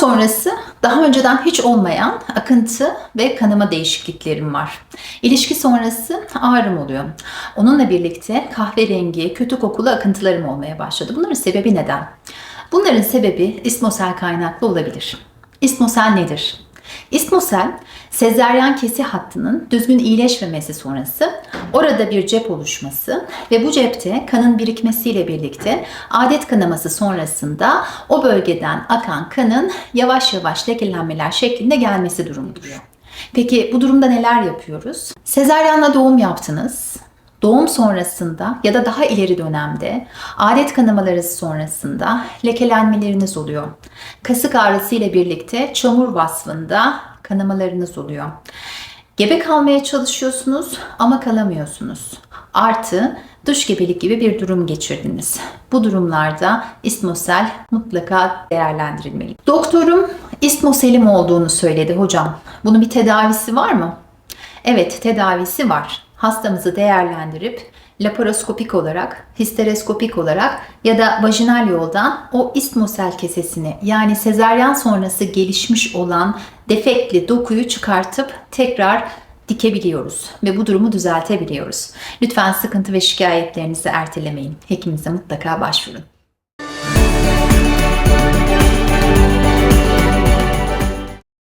sonrası daha önceden hiç olmayan akıntı ve kanama değişikliklerim var. İlişki sonrası ağrım oluyor. Onunla birlikte kahverengi, kötü kokulu akıntılarım olmaya başladı. Bunların sebebi neden? Bunların sebebi ismosel kaynaklı olabilir. İsmosel nedir? İsmosel, sezeryan kesi hattının düzgün iyileşmemesi sonrası orada bir cep oluşması ve bu cepte kanın birikmesiyle birlikte adet kanaması sonrasında o bölgeden akan kanın yavaş yavaş lekelenmeler şeklinde gelmesi durumudur. Peki bu durumda neler yapıyoruz? Sezeryanla doğum yaptınız. Doğum sonrasında ya da daha ileri dönemde adet kanamaları sonrasında lekelenmeleriniz oluyor. Kasık ağrısı ile birlikte çamur vasfında kanamalarınız oluyor. Gebe kalmaya çalışıyorsunuz ama kalamıyorsunuz. Artı dış gebelik gibi bir durum geçirdiniz. Bu durumlarda istmosel mutlaka değerlendirilmeli. Doktorum istmoselim olduğunu söyledi hocam. Bunun bir tedavisi var mı? Evet, tedavisi var. Hastamızı değerlendirip laparoskopik olarak, histereskopik olarak ya da vajinal yoldan o istmosel kesesini yani sezaryen sonrası gelişmiş olan defektli dokuyu çıkartıp tekrar dikebiliyoruz ve bu durumu düzeltebiliyoruz. Lütfen sıkıntı ve şikayetlerinizi ertelemeyin. Hekiminize mutlaka başvurun.